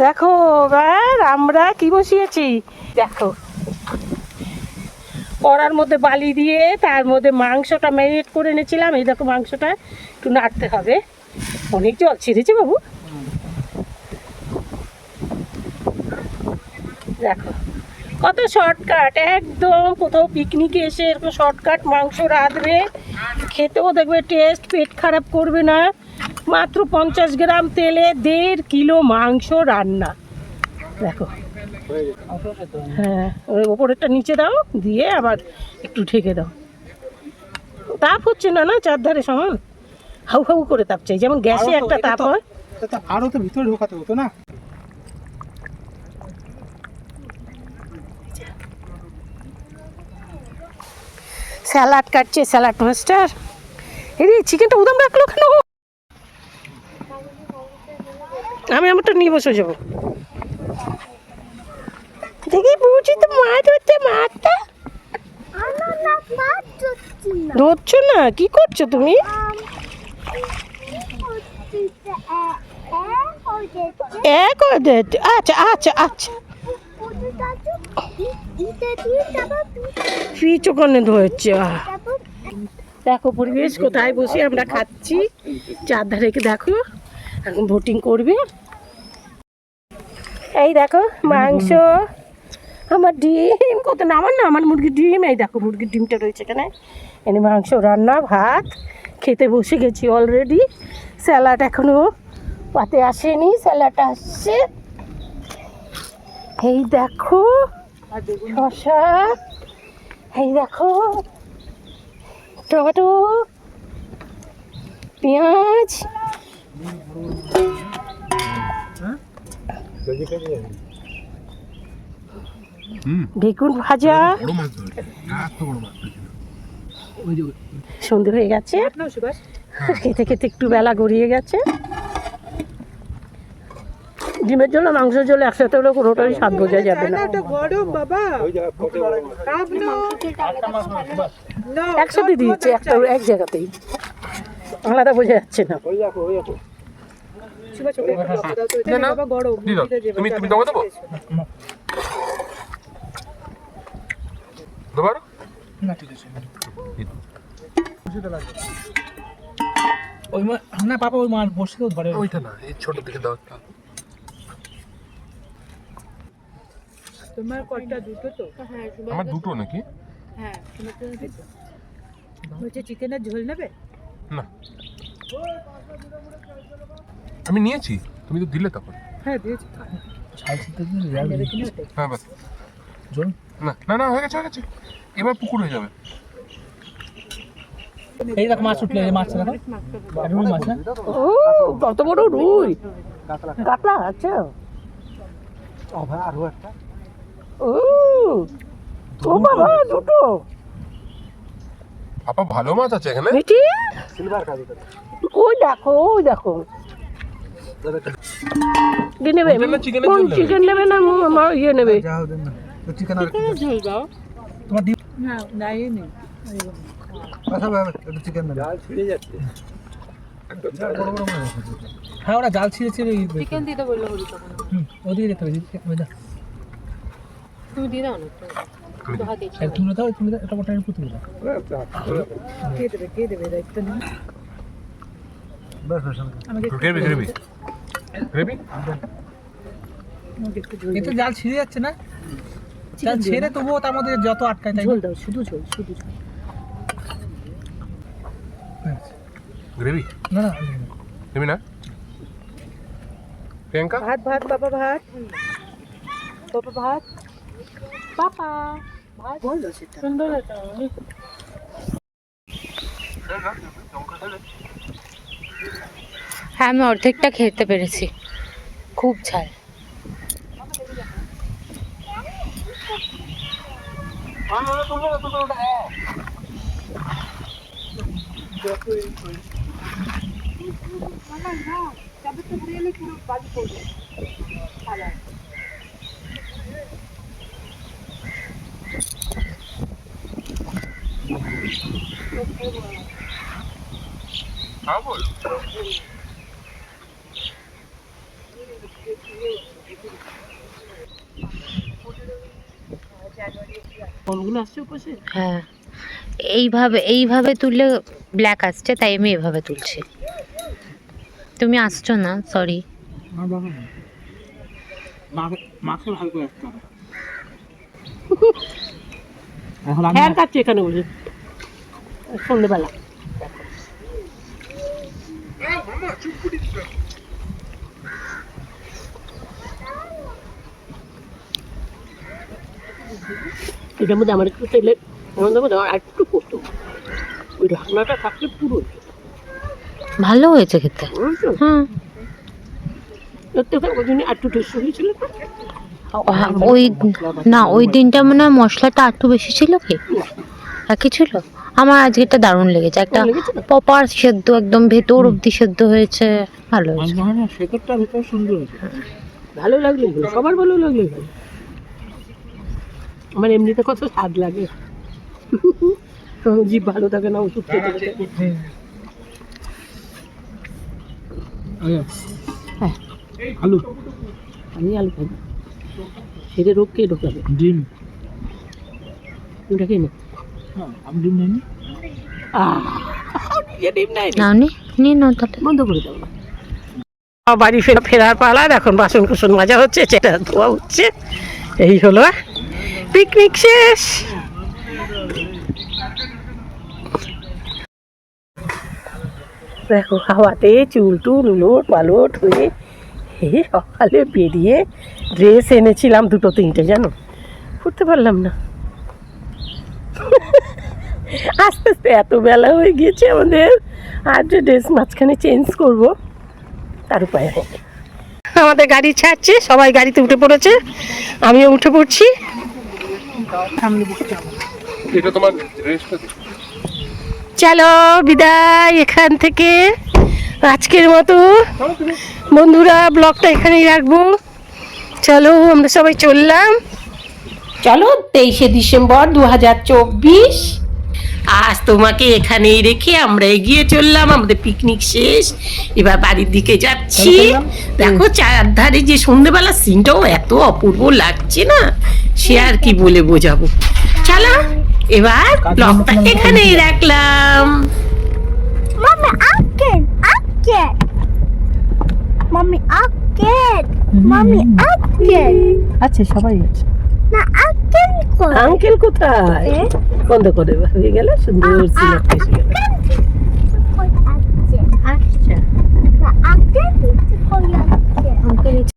দেখো এবার আমরা কি বসিয়েছি? দেখো, কড়ার মধ্যে বালি দিয়ে তার মধ্যে মাংসটা ম্যারিনেট করে এনেছিলাম। এই দেখো, মাংসটা একটু নাড়তে হবে। অনেক জল ছেড়েছে বাবু। দেখো, কত শর্টকাট একদম কোথাও পিকনিকে এসে এরকম শর্টকাট মাংস রাঁধবে। খেতেও দেখবে টেস্ট পেট খারাপ করবে না। মাত্র পঞ্চাশ গ্রাম তেলে দেড় কিলো মাংস রান্না। দেখো। হ্যাঁ ওই ওপরেরটা নিচে দাও দিয়ে আবার একটু ঢেকে দাও। তাপ হচ্ছে না না? চারধারে সমান? হাউ হাউ করে তাপ চাই। যেমন গ্যাসে একটা তাপ হয়। তা তো ভিতরে ঢোকাতে হতো না? স্যালাড কাটছে স্যালাড মাস্টার। এরে চিকেনটা উদাম রাখল কেন? আমি আমারটা নিয়ে বসে যাব। দেখি বুঝি তো মাছ হচ্ছে মাছটা ধরছো না? কি করছ তুমি? আচ্ছা আচ্ছা আচ্ছা। ওখানে দেখো পরিবেশ, কোথায় বসে আমরা খাচ্ছি। চারধারে দেখো, এখন ভোটিং করবে। এই দেখো, মাংস, আমার ডিম, কত না, আমার না, আমার মুরগির ডিম, এই দেখো, মুরগির ডিমটা রয়েছে এখানে। এনে মাংস, রান্না, ভাত, খেতে বসে গেছি অলরেডি স্যালাড এখনও পাতে আসেনি, স্যালাড আসছে। এই দেখো শশা এই দেখো, টমেটো, পেঁয়াজ বেগুন ভাজা। সন্ধে হয়ে গেছে। খেতে খেতে একটু বেলা গড়িয়ে গেছে। ডিমের জন্য মাংসের জন্য একসাথে হলে কোনোটাই স্বাদ বোঝা যাবে না। একসাথে দিয়েছে, একটা এক জায়গাতেই। আলাদা বোঝা যাচ্ছে না। তুমি তুমি দেবো দেবো? দেবার? না ঠিক আছে। ওই মা- না পাপা ওই মাছ বসে তো ধরে ওইটা না এই ছোট দিকে দাও একটা। তোমার কয়টা দুটো তো? আমার দুটো নাকি? হ্যাঁ হচ্ছে চিকেনের ঝোল নেবে? না। আমি নিয়েছি তুমি তো দিলে তখন। হ্যাঁ দিয়েছি। হ্যাঁ বাস। না না না হয়ে গেছে হয়ে গেছে। এবার পুকুর হয়ে যাবে। এই দেখো মাছ উঠলে এই দেখো। রুই মাছ না ও কত বড় রুই। কাতলা আচ্ছা আরও একটা। ও ও বাবা দুটো। আপা ভালো মাছ আছে এখানে। বেটি সিলভার কাজু। ওই দেখো ওই দেখো। কি নেবে? কোন চিকেন নেবে? না মো- আমার ইয়ে নেবে? চিকেন আর ঝোল দাও। তোমার ডিম না নাই চিকেন জাল ছিঁড়ে যাচ্ছে। হ্যাঁ ওরা জাল ছিঁড়ে ছিঁড়ে চিকেন দিতে বলল হরি তখন হুম ওদিকে যেতে হবে তুমি দিয়ে দাও না তো তুমি দাও তুমি দাও এটা ওটা একটু তুমি দাও কে দেবে কে দেবে দায়িত্ব নেই। বাস বাস আমাকে গ্রেভি? এতে জাল ছিঁড়ে যাচ্ছে না? জাল ছেড়ে তবুও তার মধ্যে যত আটকায় তাই ঝোল দাও শুধু ঝোল শুধু ঝোল। গ্রেভি? না না। গ্রেভি না? প্রিয়াঙ্কা? ভাত ভাত বাবা ভাত। বাবা ভাত। পাপা ভাত। বলো সেটা সুন্দর এটা হ্যাঁ আমি অর্ধেকটা খেতে পেরেছি। খুব ঝাল। বল ফোনগুলো আসছে পাশে হ্যাঁ। এইভাবে এইভাবে তুললে ব্ল্যাক আসছে তাই আমি এভাবে তুলছি। তুমি আসছো না সরি আমার মাকে- মাকে ভালো করে আসতে হবে। এখন আমি কাটছে এখানে বসে। সন্ধ্যেবেলা এটার মধ্যে আমার একটু তেলে এমন দেবো আর একটু করতো ওই ঢাকনাটা থাকলে পুরো ভালো হয়েছে খেতে। হ্যাঁ থাকো ওই না ওই দিনটা মনে হয় মশলাটা একটু বেশি ছিল কি? একই ছিল? আমার আজকেটা দারুণ লেগেছে। একটা পপার সেদ্ধ একদম ভেতর অব্দি সেদ্ধ হয়েছে। ভালো হয়েছে। ভালো লাগলে সবার ভালো লাগলে আমার এমনিতে কত স্বাদ লাগে। জীব ভালো থাকে না ওষুধ খেতে খেতে। হ্যাঁ। আলু। আমি আলু খাই। সেটা রোগ কে ঢোকাবে ডিম। ওটা খেয়ে নে হ্যাঁ আমি ডিম নেই ডিম নাই নিয়ে নাও তাহলে। বন্ধ করে দাও না। বাড়ি ফেরা ফেরার পালা এখন বাসন কুসন মাজা হচ্ছে সেটা ধোয়া হচ্ছে এই হলো পিকনিক শেষ! দেখো, হাওয়াতে চুল টুল, উলোট পালোট হয়ে হে সকালে বেরিয়ে ড্রেস এনেছিলাম দুটো, তিনটে, জানো? পড়তে পারলাম না। আস্তে আস্তে এত বেলা হয়ে গিয়েছে আমাদের। আর যে ড্রেস মাঝখানে চেঞ্জ করব, তার উপায় আমাদের গাড়ি ছাড়ছে, সবাই গাড়িতে উঠে পড়েছে, আমিও উঠে পড়ছি। এটা তোমার ড্রেসটা চলো বিদায় এখান থেকে। আজকের মতো বন্ধুরা ব্লগটা এখানেই রাখব। চলো আমরা সবাই চললাম। চলো তেইশে ডিসেম্বর দু হাজার চব্বিশ। আজ তোমাকে এখানেই রেখে আমরা এগিয়ে চললাম আমাদের পিকনিক শেষ। এবার বাড়ির দিকে যাচ্ছি। দেখো চারধারে যে সন্ধ্যেবেলা সিনটাও এত অপূর্ব লাগছে না? সে আর কি বলে বোঝাবো। চলো এবার ব্লগটা এখানেই রাখলাম. আচ্ছা সবাই আছে। না কই? আঙ্কেল কোথায়? বন্ধ করে হয়ে গেল সুন্দর সিলেক্ট এসে গেল।